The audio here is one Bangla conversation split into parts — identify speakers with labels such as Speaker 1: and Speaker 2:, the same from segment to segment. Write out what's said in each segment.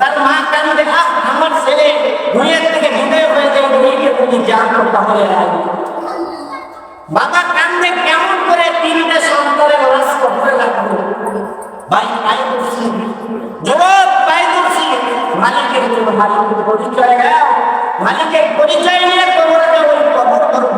Speaker 1: তার মা কান্দে আহ আমার ছেলে দুনিয়া থেকে বিদায় হয়ে যায় দুনিয়াকে তুমি জানো তাহলে বাবা কান্দে কেমন করে তিনটে সন্তানের লাশ কবরে রাখব ভাই ভাই বলছি যুবক ভাই বলছি মালিকের জন্য মালিকের পরিচয় দাও। মালিকের পরিচয় নিয়ে কবর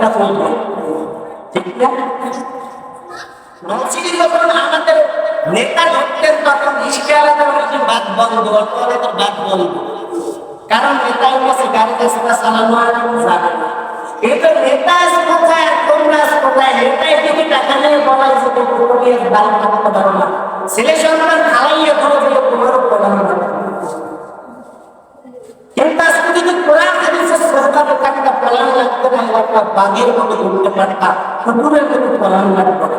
Speaker 1: নেতা চলবে ঠিক আমাদের নেতা ধরতেন তখন যে বাদ বন্ধ অটোয়ালা তো বাদ বন্ধ কারণ নেতার কাছে চালানো না কিন্তু নেতা কোথায় আর তোমরা কোথায় থেকে টাকা নিয়ে বলাই যে ছেলে সন্তান প্রধান একটা বাঘের মতো উঠতে না। কুকুরের মতো প্লান করে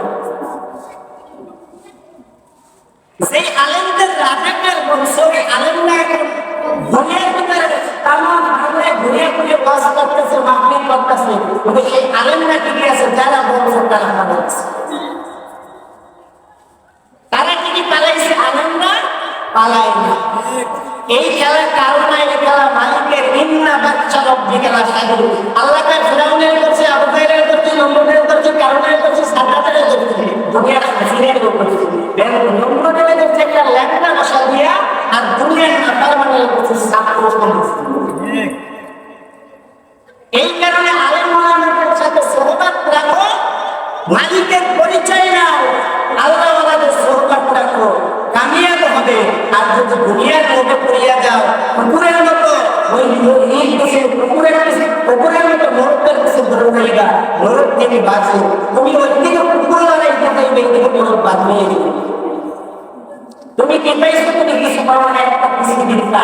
Speaker 1: সেই আলেমদের রাজাকার বংশ, ওই আলেমরা এখন দুনিয়ার ভিতরে তামাম ঘুরে ঘুরে বাস করতেছে মাহফিল করতেছে। এই আলেমরা টিকে আছে যারা বংশ তারা পালাইছে তারা কি পালাইছে আলেমরা পালাই না এই খেলা কারণ না এই খেলা মালিকের ইন্না বাচ্চা রব্বি খেলা সাগর আল্লাহ কার ফিরাউনের করছে আবু তাইরের করছে নম্বরের করছে কারণের করছে সাদাতের করছে দুনিয়ার হাসিনের করছে নম্বরের করছে একটা ল্যাংটা বসা দিয়া আর দুনিয়ার নাপার মানে করছে ছাত্র সমাজ এই কারণে আলেম মালামের সাথে সহবাদ রাখো মালিকের পরিচয় নাও। আল্লাহ ওয়ালাদের সহবাদ রাখো কামিয়াব হবে। আর যদি দুনিয়ার মধ্যে পড়িয়া যাও কুকুরের মতো ওই কুকুরের কুকুরের মতো মরদের কাছে ধরে থেকে বাঁচো, তুমি ওই দিকে কুকুর লড়াইতে চাইবে এই বাদ হয়ে যাবে তুমি কি পাইছো তুমি কিছু পাও না একটা কিছু দিতা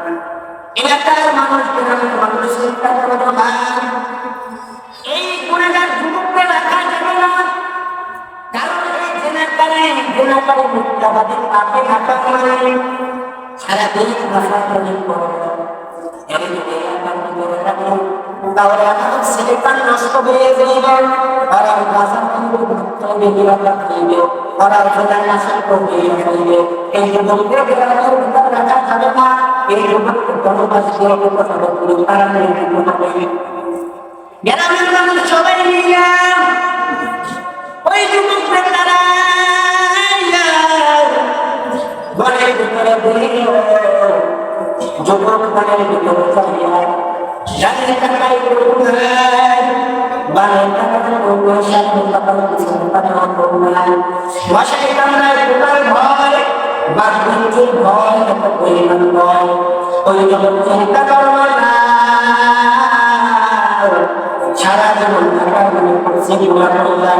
Speaker 1: এলাকার মানুষ চিন্তা করো ভাই এই যাবে না। কারণ এই জেনাকারে জেনাকারে মিথ্যাবাদী পাপে হাঁটা মানে নষ্ট হয়ে যাইবে ওরা ভাষা প্রয়োগ করতে বেরিয়ে খাইবে ওরা ওখানে নাশা করবে এই যাবে না। এই যুবককে জনবাসী কথা বলতে তারা নিয়ে গ্রামের মানুষ সবাই মিলে ওই যুবকদের তারা ঘরের ভিতরে দিল যুবক ঘরের ভিতরে চালিয়া জানি টাকাই করুন বানে টাকা করুন সাথে টাকা কিছু টাকা করুন মশাই কামড়ায় তোমার বাঘুঞ্চুর ভয় এত পরিমাণ ভয় ওই জগৎ চিন্তা করব না। সারা জীবন টাকা মনে করছে করলাম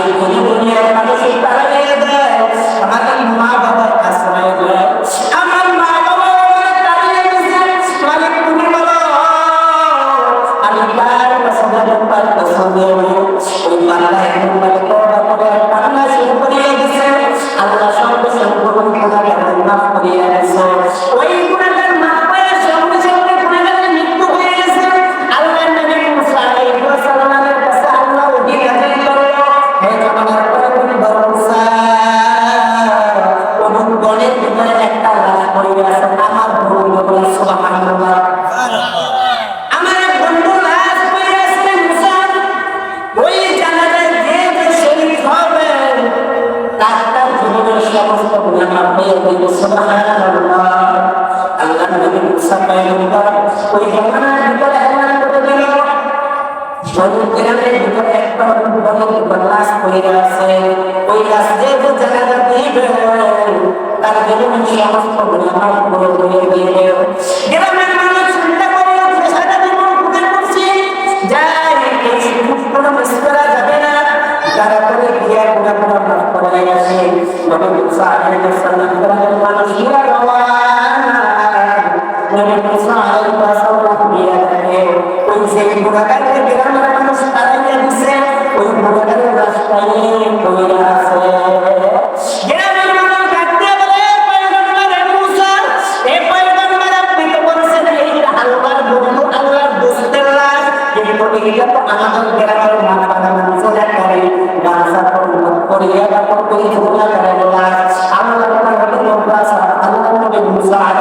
Speaker 1: যদি দুনিয়ার মানুষ এইভাবে দেয় আমাদের মা বাবার কাছে বলব সুবহানাল্লাহ আল্লাহ নবী মুসা পাইলুকা ওই হেলার ভিতরে হেলার করে দিল শরীর দিয়ে দিয়ে محمد صلى الله عليه وسلم قال من روانا نبي صلى الله عليه وسلم بيده ওই সেই বুড়াকারকে গ্রামের মানুষ তারাইয়া দিছে ওই বুড়াকারের রাস্তায় কইরা আল্লাহ আল্লাহ মুসা